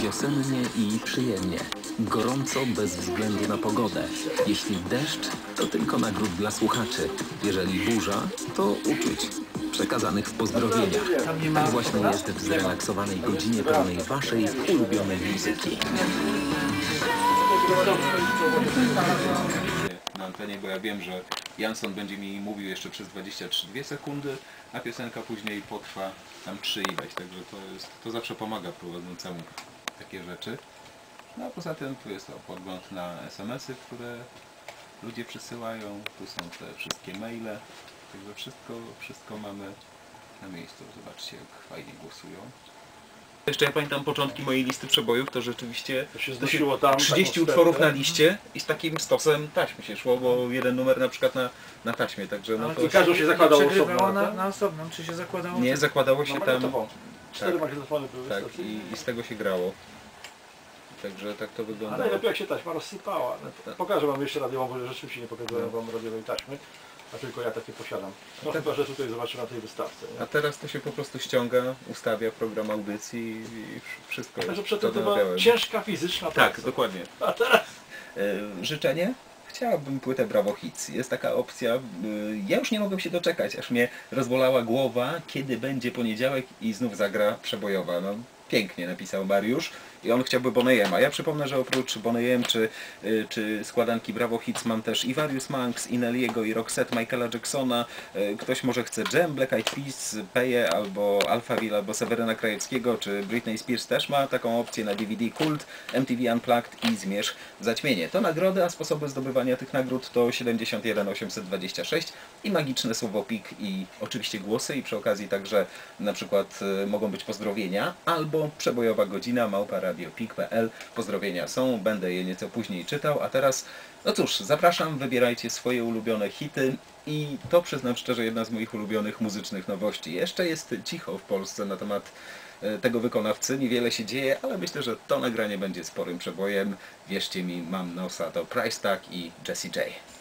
wiosennie i przyjemnie. Gorąco bez względu na pogodę. Jeśli deszcz, to tylko nagród dla słuchaczy. Jeżeli burza, to uczuć przekazanych w pozdrowieniach. Tak właśnie jest w zrelaksowanej godzinie pełnej waszej ulubionej muzyki. na antenie, bo ja wiem, że Jansson będzie mi mówił jeszcze przez 23 sekundy, a piosenka później potrwa tam 3 ileś, także to, jest, to zawsze pomaga prowadzącemu takie rzeczy. No a poza tym tu jest podgląd na SMS-y, które ludzie przysyłają, tu są te wszystkie maile, także wszystko, wszystko mamy na miejscu. Zobaczcie jak fajnie głosują. Jeszcze ja pamiętam początki mojej listy przebojów, to rzeczywiście To się znosiło tam. 30 taką utworów na liście i z takim stosem taśmy się szło, bo jeden numer na przykład na, na taśmie, także no Ale to I każdą się zakładał osobno, na, tak? na osobną, czy się zakładało? nie zakładało się No, tam, magnetofon. Cztery tak. magnetofony były. tak i, i z tego się grało. Także tak to A wyglądało. najlepiej jak się taśma rozsypała. No, Tak. Pokażę wam jeszcze radiową, bo rzeczywiście nie pokazałem wam radiowej taśmy. A tylko ja takie posiadam. No chyba, że tutaj zobaczymy na tej wystawce. A teraz to się po prostu ściąga, ustawia program audycji i wszystko Także jest. przedtem to była ciężka fizyczna Tak, praca. dokładnie. A teraz E, życzenie? Chciałabym płytę Bravo Hits. Jest taka opcja. e, Ja już nie mogłem się doczekać, aż mnie rozbolała głowa, kiedy będzie poniedziałek i znów zagra przebojowa. No, pięknie napisał Mariusz i on chciałby Boneyema. Ja przypomnę, że oprócz Boneyem czy, y, czy składanki Bravo Hits mam też i Various Monks, i Roxette Michaela Jacksona. Y, Ktoś może chce Jam, Black Eyed Peas, Peje, albo Alphaville, albo Seweryna Krajewskiego, czy Britney Spears też ma taką opcję na DVD Kult, MTV Unplugged i Zmierzch w Zaćmienie. To nagrody, a sposoby zdobywania tych nagród to 71 826 i magiczne słowo PIK i oczywiście głosy i przy okazji także na przykład y, mogą być pozdrowienia albo przebojowa godzina małpa radiopik.pl. Pozdrowienia są, będę je nieco później czytał, a teraz no cóż, zapraszam, wybierajcie swoje ulubione hity i to przyznam szczerze jedna z moich ulubionych muzycznych nowości. Jeszcze jest cicho w Polsce na temat e, tego wykonawcy, niewiele się dzieje, ale myślę, że to nagranie będzie sporym przebojem. Wierzcie mi, mam nosa, to Price Tag i Jessie J.